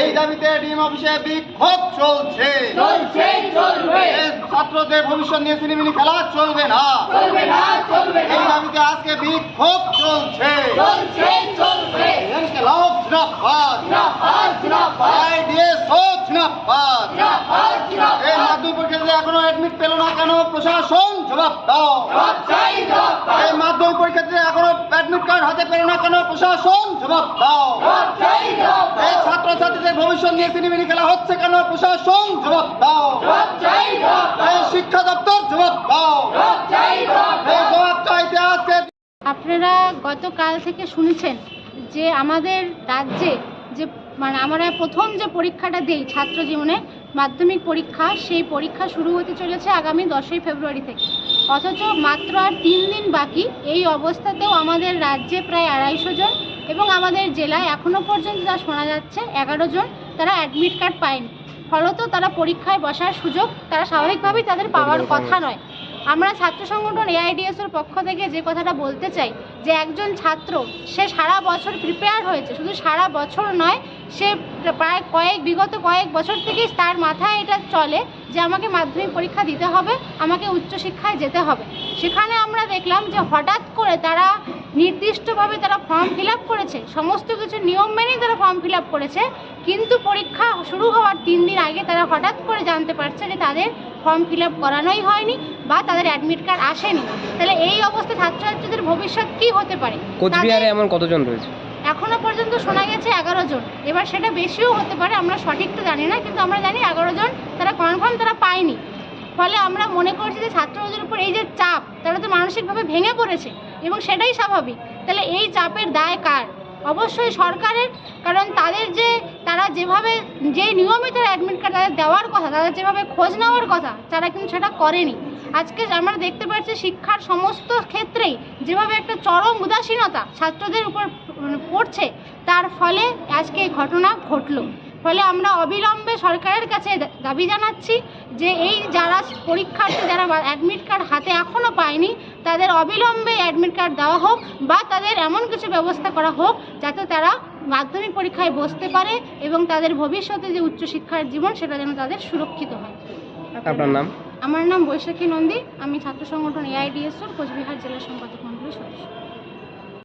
এই দাবিতে ডিএম অফিসে বিক্ষোভ চলছে। ছাত্রদের ভবিষ্যৎ নিয়ে সিনেমিনি খেলা চলবে না। চলবে না চলবে এই দাবিতে আজকে বিক্ষোভ চলছে। এখনও অ্যাডমিট পেল না কেন প্রশাসন? জবাব দাও। এই মাধ্যমিক পরীক্ষাতে এখনও অ্যাডমিট কার্ড হাতে পেল না কেন প্রশাসন? জবাব দাও। এই দাও। ভবিষ্যৎ নিয়ে সিনেমিনি খেলা হচ্ছে কেন? প্রশাসন জবাব দাও। শিক্ষা দপ্তর জবাব দাও। জবাব এই দাও। জবাব চাইতে আজকে আপনারা গতকাল থেকে শুনেছেন যে আমাদের রাজ্যে যে মানে আমরা প্রথম যে পরীক্ষাটা দেই ছাত্র জীবনে মাধ্যমিক পরীক্ষা সেই পরীক্ষা শুরু হতে চলেছে আগামী দশই ফেব্রুয়ারি থেকে। অথচ মাত্র আর তিন দিন বাকি এই অবস্থাতেও আমাদের রাজ্যে প্রায় আড়াইশো জন এবং আমাদের জেলায় এখনও পর্যন্ত যা শোনা যাচ্ছে এগারো জন তারা অ্যাডমিট কার্ড পায়নি। ফলত তারা পরীক্ষায় বসার সুযোগ তারা স্বাভাবিকভাবেই তাদের পাওয়ার কথা নয়। আমরা ছাত্র সংগঠন এআইডিএস এর পক্ষ থেকে যে কথাটা বলতে চাই যে একজন ছাত্র সে সারা বছর প্রিপেয়ার হয়েছে শুধু সারা বছর নয় সে প্রায় কয়েক বিগত কয়েক বছর থেকেই তার মাথায় এটা চলে যে আমাকে মাধ্যমিক পরীক্ষা দিতে হবে আমাকে উচ্চশিক্ষায় যেতে হবে। সেখানে আমরা দেখলাম যে হঠাৎ করে তারা নির্দিষ্টভাবে তারা ফর্ম ফিল আপ করেছে সমস্ত কিছু নিয়ম মেনেই তারা ফর্ম ফিল আপ করেছে কিন্তু পরীক্ষা শুরু হওয়ার তিন দিন আগে তারা হঠাৎ করে জানতে পারছে যে তাদের ফর্ম ফিল আপ করানোই হয়নি বা তাদের অ্যাডমিট কার্ড আসেনি। তাহলে এই অবস্থায় ছাত্রছাত্রীদের ভবিষ্যৎ কী হতে পারে? কোচবিহারে এমন কতজন রয়েছে? এখনও পর্যন্ত শোনা গেছে এগারো জন। এবার সেটা বেশিও হতে পারে আমরা সঠিক তো জানি না কিন্তু আমরা জানি এগারো জন তারা কনফার্ম তারা পায়নি। ফলে আমরা মনে করছি যে ছাত্রদের উপর এই যে চাপ, তারা তো মানসিকভাবে ভেঙে পড়েছে এবং সেটাই স্বাভাবিক। তাহলে এই চাপের দায় কার? অবশ্যই সরকারের, কারণ তাদের যে, তারা যেভাবে, যে নিয়মিত অ্যাডমিট কার্ড তাদের দেওয়ার কথা, তাদের যেভাবে খোঁজ নেওয়ার কথা, তারা কিন্তু সেটা করেনি। আজকে আমরা দেখতে পাচ্ছি শিক্ষার সমস্ত ক্ষেত্রেই যেভাবে একটা চরম উদাসীনতা ছাত্রদের উপর মানে পড়ছে, তার ফলে আজকে এই ঘটনা ঘটলো। ফলে আমরা অবিলম্বে সরকারের কাছে দাবি জানাচ্ছি যে এই যারা পরীক্ষার্থী যারা অ্যাডমিট কার্ড হাতে এখনও পায়নি তাদের অবিলম্বে অ্যাডমিট কার্ড দেওয়া হোক বা তাদের এমন কিছু ব্যবস্থা করা হোক যাতে তারা মাধ্যমিক পরীক্ষায় বসতে পারে এবং তাদের ভবিষ্যতে যে উচ্চশিক্ষার জীবন সেটা যেন তাদের সুরক্ষিত হয়। আপনার নাম? আমার নাম বৈশাখী নন্দী আমি ছাত্র সংগঠন এআইডিএসওর কোচবিহার জেলা সম্পাদক মন্ডলীর সদস্য।